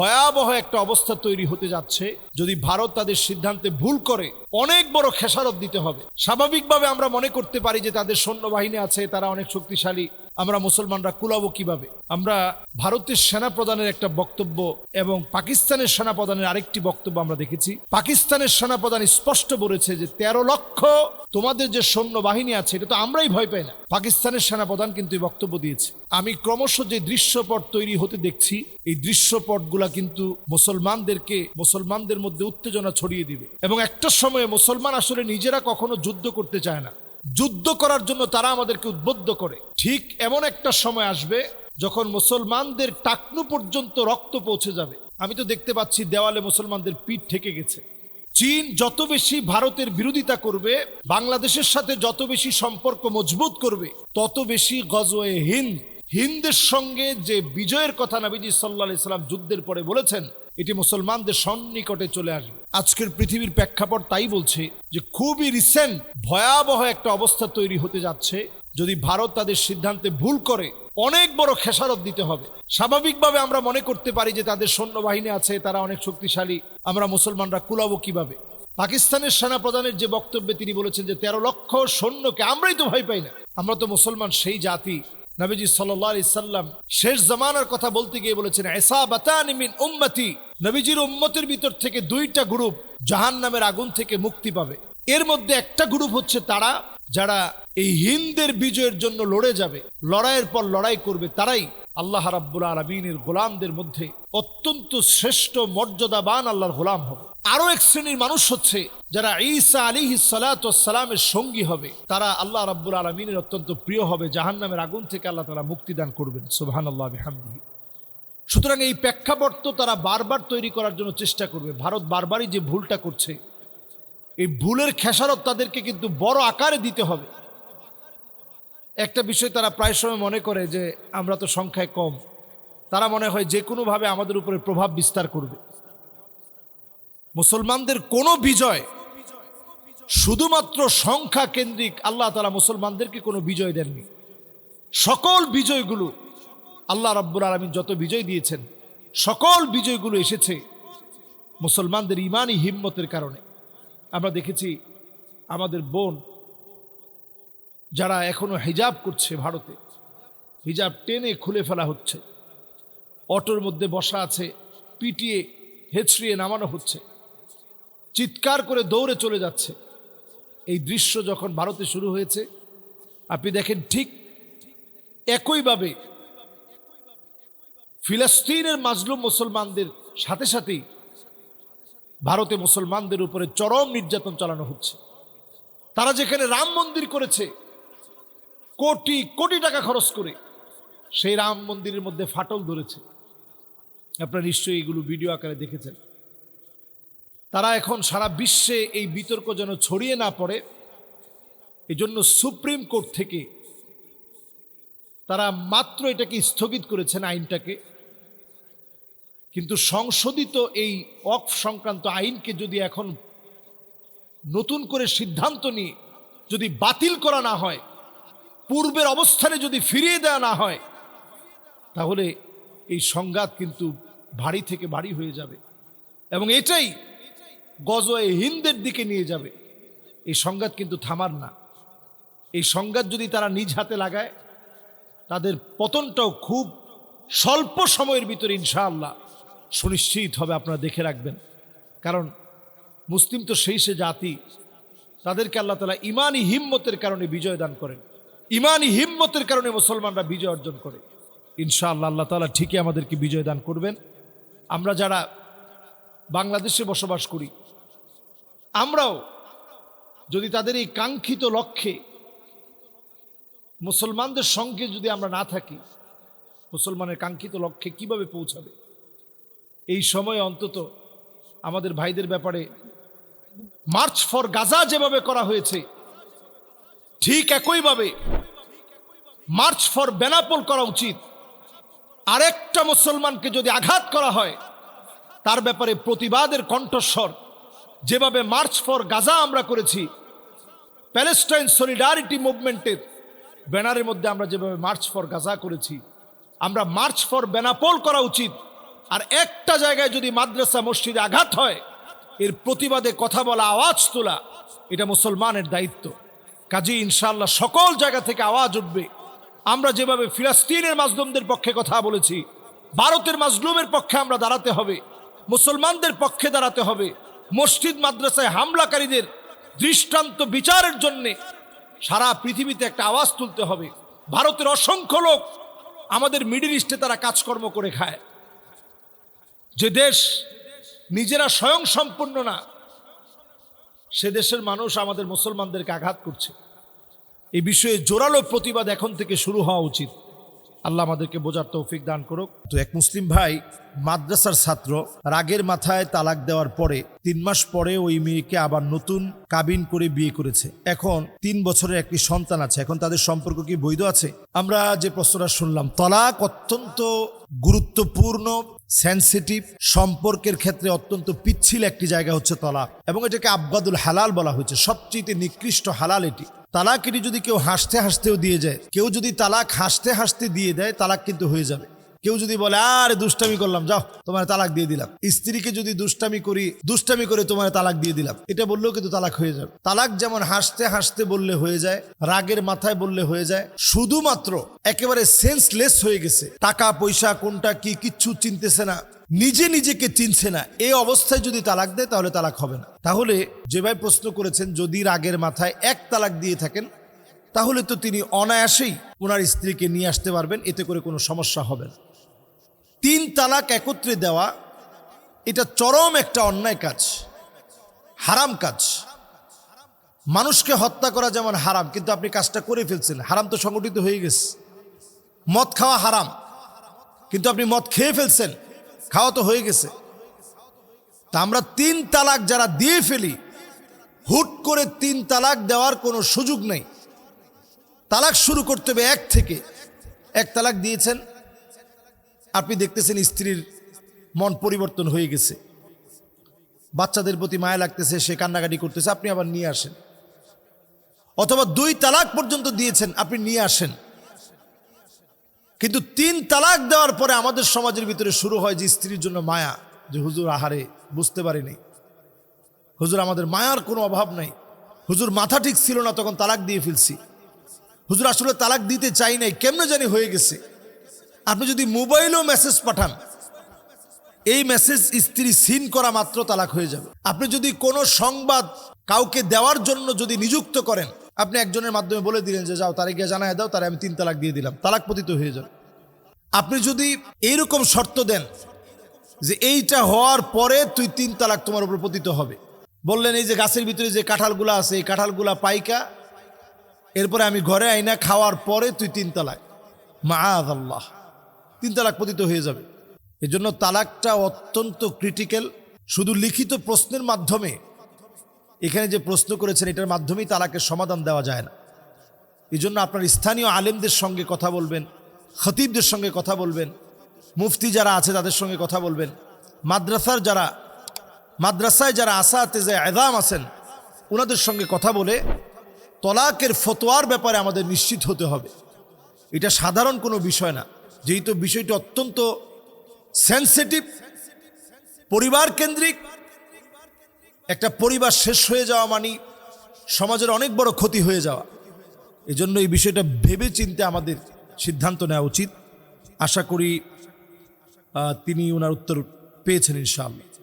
ভয়াবহ একটা অবস্থা তৈরি হতে যাচ্ছে। যদি ভারত তাদের সিদ্ধান্তে ভুল করে, অনেক বড় খেসারত দিতে হবে। স্বাভাবিকভাবে আমরা মনে করতে পারি যে তাদের সৈন্যবাহিনী আছে, তারা অনেক শক্তিশালী। আমরা মুসলমানরা কুলাবো কীভাবে? আমরা ভারতের সেনা প্রধানের একটা বক্তব্য এবং পাকিস্তানের সেনা প্রধানের আরেকটি বক্তব্য আমরা দেখেছি। পাকিস্তানের সেনা প্রধান স্পষ্ট বলেছে যে, তেরো লক্ষ তোমাদের যে সৈন্যবাহিনী আছে, এটা তো আমরাই ভয় পাই না। পাকিস্তানের সেনা প্রধান কিন্তু এই বক্তব্য দিয়েছে। আমি ক্রমশ যে দৃশ্যপট তৈরি হতে দেখছি, এই দৃশ্যপটগুলা কিন্তু মুসলমানদেরকে, মুসলমানদের মধ্যে উত্তেজনা ছড়িয়ে দিবে। এবং একটা সময়ে মুসলমান আসলে নিজেরা কখনো যুদ্ধ করতে চায় না। যুদ্ধ করার জন্য তারা আমাদেরকে উদ্বুদ্ধ করে। ঠিক এমন একটা সময় আসবে যখন মুসলমানদের টাকনু পর্যন্ত রক্ত পৌঁছে যাবে। আমি তো দেখতে পাচ্ছি দেওয়ালে মুসলমানদের পিঠ ঠেকে গেছে। চীন যত বেশি ভারতের বিরোধিতা করবে, বাংলাদেশের সাথে যত বেশি সম্পর্ক মজবুত করবে, তত বেশি গজওয়ে হিন্দ। হিন্দের সঙ্গে যে বিজয়ের কথা নবীজি সাল্লা সাল্লাম যুদ্ধের পরে বলেছেন এটি মুসলমানদের সন্নিকটে চলে আসবে। আজকের পৃথিবীর প্রেক্ষাপট তাই বলছে যে খুবই রিসেন্ট ভয়াবহ একটা অবস্থা তৈরি হতে যাচ্ছে। যদি ভারত তাদের সিদ্ধান্তে ভুল করে, অনেক বড় খেসারত দিতে হবে। স্বাভাবিকভাবে আমরা মনে করতে পারি যে তাদের সৈন্যবাহিনী আছে, তারা অনেক শক্তিশালী, আমরা মুসলমানরা কুলাবো কীভাবে? পাকিস্তানের সেনা প্রধানের যে বক্তব্যে তিনি বলেছেন যে তেরো লক্ষ সৈন্যকে আমরাই তো ভয় পাই না। আমরা তো মুসলমান সেই জাতি নবীজি সাল্লাহ সাল্লাম শেষ জামানার কথা বলতে গিয়ে বলেছেন এসা বাতানিমিন উম্মতি। নবীজির উম্মতের ভিতর থেকে দুইটা গ্রুপ জাহান নামের আগুন থেকে মুক্তি পাবে। এর মধ্যে একটা গ্রুপ হচ্ছে তারা, যারা এই হিন্দের বিজয়ের জন্য লড়ে যাবে, লড়াইয়ের পর লড়াই করবে, তারাই আল্লাহ রাব্বুল আলমিনের গোলামদের মধ্যে অত্যন্ত শ্রেষ্ঠ মর্যাদাবান আল্লাহর গোলাম হবে। আরও এক শ্রেণির মানুষ হচ্ছে যারা ঈসা আলী সালামের সঙ্গী হবে। তারা আল্লাহ রাব্বুল আলমিনের অত্যন্ত প্রিয় হবে। জাহান নামের আগুন থেকে আল্লাহ তারা মুক্তিদান করবেন। সুবাহান আল্লাহ হামদিহি সুতরাং এই প্রেক্ষাপট তারা বারবার তৈরি করার জন্য চেষ্টা করবে। ভারত বারবারই যে ভুলটা করছে, এই ভুলের খেসারত তাদেরকে কিন্তু বড় আকারে দিতে হবে। একটা বিষয় তারা প্রায় সময় মনে করে যে আমরা তো সংখ্যায় কম। তারা মনে হয় যে কোনোভাবে আমাদের উপরে প্রভাব বিস্তার করবে। মুসলমানদের কোনো বিজয়, শুধুমাত্র সংখ্যা কেন্দ্রিক আল্লাহ তালা মুসলমানদেরকে কোনো বিজয় দেননি। সকল বিজয়গুলো আল্লাহ রাব্বুল আলমিন যত বিজয় দিয়েছেন, সকল বিজয়গুলো এসেছে মুসলমানদের ইমানই হিম্মতের কারণে। আমরা দেখেছি আমাদের বোন যারা এখনও হিজাব করছে ভারতে, হিজাব টেনে খুলে ফেলা হচ্ছে। অটোর মধ্যে বসা আছে, পিটিয়ে, হেঁচড়িয়ে নামানো হচ্ছে। চিৎকার করে দৌড়ে চলে যাচ্ছে। এই দৃশ্য যখন ভারতে শুরু হয়েছে, আপনি দেখেন ঠিক একইভাবে ফিলিস্তিনের মাজলুম মুসলমানদের সাথে সাথেই ভারতে মুসলমানদের উপরে চরম নির্যাতন চালানো হচ্ছে। তারা যেখানে রাম মন্দির করেছে কোটি কোটি টাকা খরচ করে সেই রাম মন্দিরের মধ্যে ফাটল ধরেছে। আপনারা নিশ্চয়ই এগুলো ভিডিও আকারে দেখেছেন। তারা এখন সারা বিশ্বে এই বিতর্ক যেন ছড়িয়ে না পড়ে, এজন্য সুপ্রিম কোর্ট থেকে তারা মাত্র এটাকে স্থগিত করেছেন আইনটাকে। কিন্তু সংশোধিত এই অফ সংক্রান্ত আইনকে যদি এখন নতুন করে সিদ্ধান্ত নিয়ে যদি বাতিল করা না হয় পূর্বের অবস্থানে যদি ফিরিয়ে দেওয়া না হয়, তাহলে এই সংঘাত কিন্তু ভারী থেকে ভারী হয়ে যাবে। এবং এটাই গজয়ে হিন্দের দিকে নিয়ে যাবে। এই সংঘাত কিন্তু থামার না। এই সংঘাত যদি তারা নিজ হাতে লাগায়, তাদের পতনটাও খুব স্বল্প সময়ের ভিতরে ইনশাআল্লাহ সুনিশ্চিত হবে, আপনারা দেখে রাখবেন। কারণ মুসলিম তো সেই সে জাতি, তাদেরকে আল্লাহ তালা ইমানই হিম্মতের কারণে বিজয় দান করেন। ইমানি হিম্মতের কারণে মুসলমানরা বিজয় অর্জন করে। ইনশাআল্লাহ আল্লাহ তালা ঠিকই আমাদেরকে বিজয় দান করবেন। আমরা যারা বাংলাদেশে বসবাস করি, আমরাও যদি তাদের এই কাঙ্ক্ষিত লক্ষ্যে মুসলমানদের সঙ্গে যদি আমরা না থাকি, মুসলমানের কাঙ্ক্ষিত লক্ষ্যে কীভাবে পৌঁছাবে? এই সময়ে অন্তত আমাদের ভাইদের ব্যাপারে মার্চ ফর গাজা যেভাবে করা হয়েছে, ঠিক একইভাবে মার্চ ফর বেনাপোল করা উচিত। আরেকটা মুসলমানকে যদি আঘাত করা হয়, তার ব্যাপারে প্রতিবাদের কণ্ঠস্বর। যেভাবে মার্চ ফর গাজা আমরা করেছি, প্যালেস্টাইন সলিডারিটি মুভমেন্টের ব্যানারের মধ্যে আমরা যেভাবে মার্চ ফর গাজা করেছি, আমরা মার্চ ফর বেনাপোল করা উচিত। আর একটা জায়গায় যদি মাদ্রাসা মসজিদে আঘাত হয়, এর প্রতিবাদে কথা বলা, আওয়াজ তোলা, এটা মুসলমানের দায়িত্ব। কাজী ইনশাল্লাহ সকল জায়গা থেকে আওয়াজ উঠবে। আমরা যেভাবে ফিলাস্তিনের মাজলুমদের পক্ষে কথা বলেছি, ভারতের মাজলুমের পক্ষে আমরা দাঁড়াতে হবে, মুসলমানদের পক্ষে দাঁড়াতে হবে, মসজিদ মাদ্রাসায় হামলাকারীদের দৃষ্টান্ত বিচারের জন্যে সারা পৃথিবীতে একটা আওয়াজ তুলতে হবে। ভারতের অসংখ্য লোক আমাদের মিডিল ইস্টে তারা কাজকর্ম করে খায়। যে দেশ নিজেরা স্বয়ং সম্পূর্ণ না, সে দেশের মানুষ আমাদের মুসলমানদেরকে আঘাত করছে। এই বিষয়ে জোরালো প্রতিবাদ এখন থেকে শুরু হওয়া উচিত। আল্লাহ আমাদেরকে বোঝার তৌফিক দান করুক। তো এক মুসলিম ভাই মাদ্রাসার ছাত্র, রাগের মাথায় তালাক দেওয়ার পরে তিন মাস পরে ওই মেয়েকে আবার নতুন কাবিন করে বিয়ে করেছে। এখন তিন বছরের একটি সন্তান আছে। এখন তাদের সম্পর্ক কি বৈধ আছে? আমরা যে প্রশ্নটা শুনলাম, তলাক অত্যন্ত গুরুত্বপূর্ণ সেন্সিটিভ সম্পর্কের ক্ষেত্রে অত্যন্ত পিচ্ছিল একটি জায়গা হচ্ছে তলাক। এবং এটাকে আব্বাদুল হালাল বলা হয়েছে। সবচেয়ে নিকৃষ্ট হালাল এটি। তালাক এটি যদি কেউ হাসতে হাসতেও দিয়ে যায়, কেউ যদি তালাক হাসতে হাসতে দিয়ে দেয়, তালাক কিন্তু হয়ে যাবে। কেউ যদি বলে, আরে দুষ্টামি করলাম, যাও, তোমার তালাক দিয়ে দিলাম। স্ত্রীকে যদি দুষ্টামি করি, দুষ্টামি করে তোমার তালাক দিয়ে দিলাম। এটা বললেও কিন্তু তালাক হয়ে যাবে। তালাক যেমন হাসতে হাসতে বললে হয়ে যায়, রাগের মাথায় বললে হয়ে যায়, শুধুমাত্র একেবারে সেন্সলেস হয়ে গেছে। টাকা, পয়সা, কোনটা, কি, কিচ্ছু চিনতেছে না, নিজে নিজেকে চিনছে না। এই অবস্থায় যদি তালাক দেয়, তাহলে তালাক হবে না। তাহলে যে ভাই প্রশ্ন করেছেন, যদি রাগের মাথায় এক তালাক দিয়ে থাকেন, তাহলে তো তিনি অনায়াসেই ওনার স্ত্রীকে নিয়ে আসতে পারবেন, এতে করে কোনো সমস্যা হবে না। তিন তালাক একত্রে দেওয়া, এটা চরম একটা অন্যায় কাজ, হারাম কাজ। মানুষকে হত্যা করা যেমন হারাম, কিন্তু আপনি কাজটা করে ফেলছেন। হারাম তো সংগঠিত হয়ে গেছে। মদ খাওয়া হারাম, কিন্তু আপনি মদ খেয়ে ফেলছেন, খাওয়া তো হয়ে গেছে। তা আমরা তিন তালাক যারা দিয়ে ফেলি, হুট করে তিন তালাক দেওয়ার কোনো সুযোগ নেই। তালাক শুরু করতে হবে এক থেকে। এক তালাক দিয়েছেন আপনি দেখতেছেন স্ত্রীর মন পরিবর্তন হয়ে গেছে। বাচ্চাদের প্রতি মায়া লাগতেছে, সে কান্নাকাটি করতেছে, আপনি আবার নিয়ে আসেন। অথবা দুই তালাক পর্যন্ত দিয়েছেন, আপনি নিয়ে আসেন। কিন্তু তিন তালাক দেওয়ার পরে আমাদের সমাজের ভিতরে শুরু হয় যে স্ত্রীর জন্য মায়া, যে হুজুর আহারে, বুঝতে পারিনি হুজুর, আমাদের মায়ার কোনো অভাব নাই। হুজুর, মাথা ঠিক ছিল না, তখন তালাক দিয়ে ফেলছি। হুজুর, আসলে তালাক দিতে চাই নাই, কেমনে জানি হয়ে গেছে। আপনি যদি মোবাইলেও মেসেজ পাঠান, এই মেসেজ স্ত্রী সিন করা মাত্র তালাক হয়ে যাবে। আপনি যদি কোনো সংবাদ কাউকে দেওয়ার জন্য যদি নিযুক্ত করেন, আপনি একজনের মাধ্যমে বলে দিলেন যে, যাও তারে গিয়ে জানায় দাও, তারে আমি তিন তালাক দিয়ে দিলাম। তালাক পতিত হয়ে যাবে। আপনি যদি এইরকম শর্ত দেন যে, এইটা হওয়ার পরে তুই তিন তালাক তোমার উপর পতিত হবে। বললেন, এই যে গাছের ভিতরে যে কাঁঠালগুলা আছে, এই কাঁঠালগুলা পাইকা, এরপরে আমি ঘরে আইনা খাওয়ার পরে তুই তিন তালাক। মা আল্লাহ তিন তালাক পতিত হয়ে যাবে। এজন্য তালাকটা অত্যন্ত ক্রিটিক্যাল শুধু লিখিত প্রশ্নের মাধ্যমে, এখানে যে প্রশ্ন করেছেন, এটার মাধ্যমেই তালাকের সমাধান দেওয়া যায় না। এই জন্য আপনার স্থানীয় আলেমদের সঙ্গে কথা বলবেন, খতিবদের সঙ্গে কথা বলবেন, মুফতি যারা আছে তাদের সঙ্গে কথা বলবেন, মাদ্রাসার যারা, মাদ্রাসায় যারা আসাতে যে এদাম আছেন ওনাদের সঙ্গে কথা বলে তলাকের ফতোয়ার ব্যাপারে আমাদের নিশ্চিত হতে হবে। এটা সাধারণ কোনো বিষয় না। যেহেতু বিষয়টি অত্যন্ত সেন্সিটিভ পরিবার কেন্দ্রিক, একটা পরিবার শেষ হয়ে যাওয়া মানে সমাজের অনেক বড় ক্ষতি হয়ে যাওয়া। এজন্য এই বিষয়টা ভেবে চিনতে আমাদের সিদ্ধান্ত নেওয়া উচিত। আশা করি তিনি ওনার উত্তর পেয়েছেন ইনশাআল্লাহ।